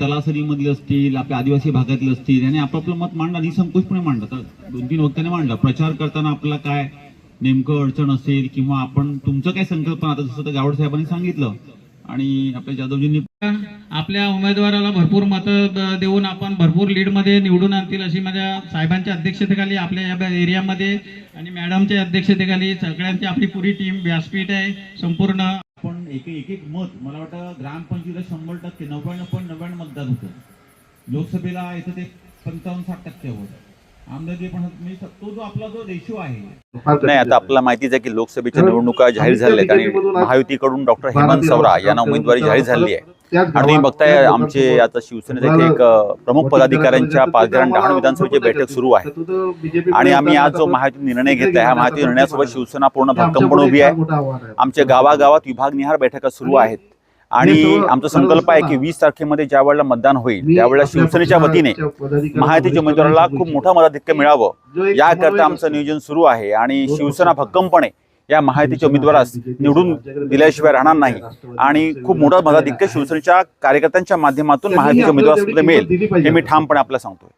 तलासरी मधले असतील आपल्या आदिवासी भागातले असतील आणि आपापलं मत मांडलं निसंकोचपणे मांडलं तर दोन तीन वक्त्याने मांडलं. प्रचार करताना आपला काय नेमकं अडचण असेल किंवा आपण तुमचं काय संकल्पना आता जसं गावड साहेबांनी सांगितलं आणि आपल्या जाधवजींनी आपल्या उमेदवाराला भरपूर मतं देऊन आपण भरपूर लीडमध्ये निवडून आणतील अशी माझ्या साहेबांच्या अध्यक्षतेखाली आपल्या या एरियामध्ये आणि मॅडमच्या अध्यक्षतेखाली सगळ्यांची आपली पुरी टीम व्यासपीठ आहे. संपूर्ण पण एक एक एक मत मला वाटतं ग्रामपंचायतीला शंभर टक्के नव्याण्णव पॉईंट नव्याण्णव मतदान होतं. लोकसभेला येतं ते पंचावन्न साठ टक्के होतं. आपला आहे. नाही आता आपल्याला माहितीच आहे की लोकसभेच्या निवडणुका जाहीर झाल्या आहेत आणि महायुतीकडून डॉक्टर हेमंत सवरा यांना उमेदवारी जाहीर झाली आहे. आणि तुम्ही बघताय आमचे आता शिवसेनेचे एक प्रमुख पदाधिकाऱ्यांच्या पाचग्राम डहाणू विधानसभेची बैठक सुरू आहे. आणि आम्ही आज जो महायुती निर्णय घेतलाय ह्या महायुती निर्णयासोबत शिवसेना पूर्ण भक्कमपणे उभी आहे. आमच्या गावागावात विभागनिहार बैठका सुरू आहेत. आणि आमचा संकल्प आहे की वीस तारखेमध्ये ज्या वेळेला मतदान होईल त्यावेळेला शिवसेनेच्या वतीने महायुतीच्या उमेदवाराला खूप मोठा मताधिक्य मिळावं. याकरता आमचं नियोजन सुरू आहे आणि शिवसेना भक्कमपणे या महायुतीच्या उमेदवारास निवडून दिल्याशिवाय राहणार नाही. आणि खूप मोठा मताधिक्य शिवसेनेच्या कार्यकर्त्यांच्या माध्यमातून महायुतीच्या उमेदवारास मिळेल हे मी ठामपणे आपल्याला सांगतोय.